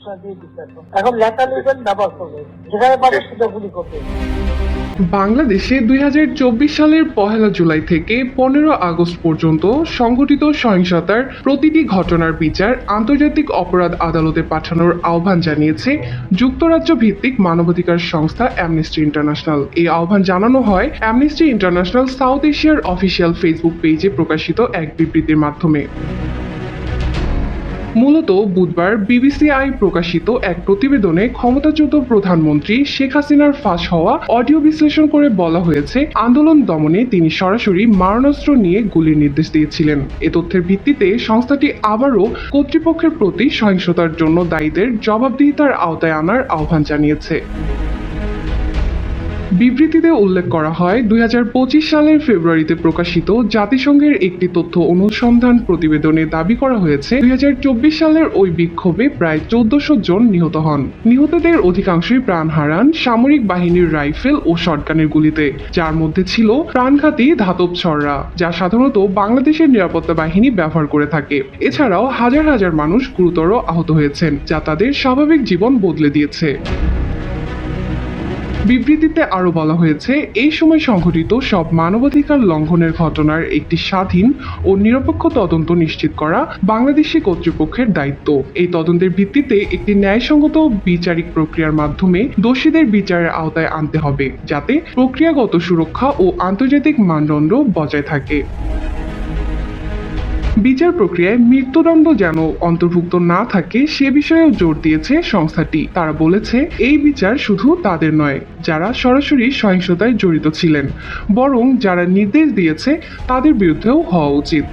এখন। এখন লেখা লিখবেন ব্যবহার যেখানে বাংলাদেশে দুই হাজার চব্বিশ সালের পহেলা জুলাই থেকে পনেরো আগস্ট পর্যন্ত সংঘটিত সহিংসতার প্রতিটি ঘটনার বিচার আন্তর্জাতিক অপরাধ আদালতে পাঠানোর আহ্বান জানিয়েছে যুক্তরাজ্য ভিত্তিক মানবাধিকার সংস্থা অ্যামনেস্টি ইন্টারন্যাশনাল এই আহ্বান জানানো হয় অ্যামনেস্টি ইন্টারন্যাশনাল সাউথ এশিয়ার অফিসিয়াল ফেসবুক পেজে প্রকাশিত এক বিবৃতির মাধ্যমে। মূলত বুধবার বিবিসিআই প্রকাশিত এক প্রতিবেদনে ক্ষমতাচ্যুত প্রধানমন্ত্রী শেখ হাসিনার ফাঁস হওয়া অডিও বিশ্লেষণ করে বলা হয়েছে, আন্দোলন দমনে তিনি সরাসরি মারণাস্ত্র নিয়ে গুলির নির্দেশ দিয়েছিলেন। এ তথ্যের ভিত্তিতে সংস্থাটি আবারও কর্তৃপক্ষের প্রতি সহিংসতার জন্য দায়ীদের জবাবদিহিতার আওতায় আনার আহ্বান জানিয়েছে। বিবৃতিতে উল্লেখ করা হয়, দুই হাজার পঁচিশ সালের ফেব্রুয়ারিতে প্রকাশিত জাতিসংঘের একটি তথ্য অনুসন্ধান প্রতিবেদনে দাবি করা হয়েছে, দুই হাজার চব্বিশ সালের ওই বিক্ষোভে প্রায় চোদ্দশো জন নিহত হন। নিহতদের অধিকাংশই প্রাণ হারান সামরিক বাহিনীর রাইফেল ও শটগানের গুলিতে, যার মধ্যে ছিল প্রাণঘাতী ধাতব ছড়রা যা সাধারণত বাংলাদেশের নিরাপত্তা বাহিনী ব্যবহার করে থাকে। এছাড়াও হাজার হাজার মানুষ গুরুতর আহত হয়েছেন, যা তাদের স্বাভাবিক জীবন বদলে দিয়েছে। বিবৃতিতে আরও বলা হয়েছে, এই সময় সংঘটিত সব মানবাধিকার লঙ্ঘনের ঘটনার একটি স্বাধীন ও নিরপেক্ষ তদন্ত নিশ্চিত করা বাংলাদেশি কর্তৃপক্ষের দায়িত্ব। এই তদন্তের ভিত্তিতে একটি ন্যায়সঙ্গত বিচারিক প্রক্রিয়ার মাধ্যমে দোষীদের বিচারের আওতায় আনতে হবে, যাতে প্রক্রিয়াগত সুরক্ষা ও আন্তর্জাতিক মানদণ্ড বজায় থাকে। বিচার প্রক্রিয়ায় মৃত্যুদণ্ড যেন অন্তর্ভুক্ত না থাকে, সে বিষয়েও জোর দিয়েছে সংস্থাটি। তারা বলেছে, এই বিচার শুধু তাদের নয়, যারা সরাসরি সহিংসতায় জড়িত ছিলেন, বরং যারা নির্দেশ দিয়েছে তাদের বিরুদ্ধেও হওয়া উচিত।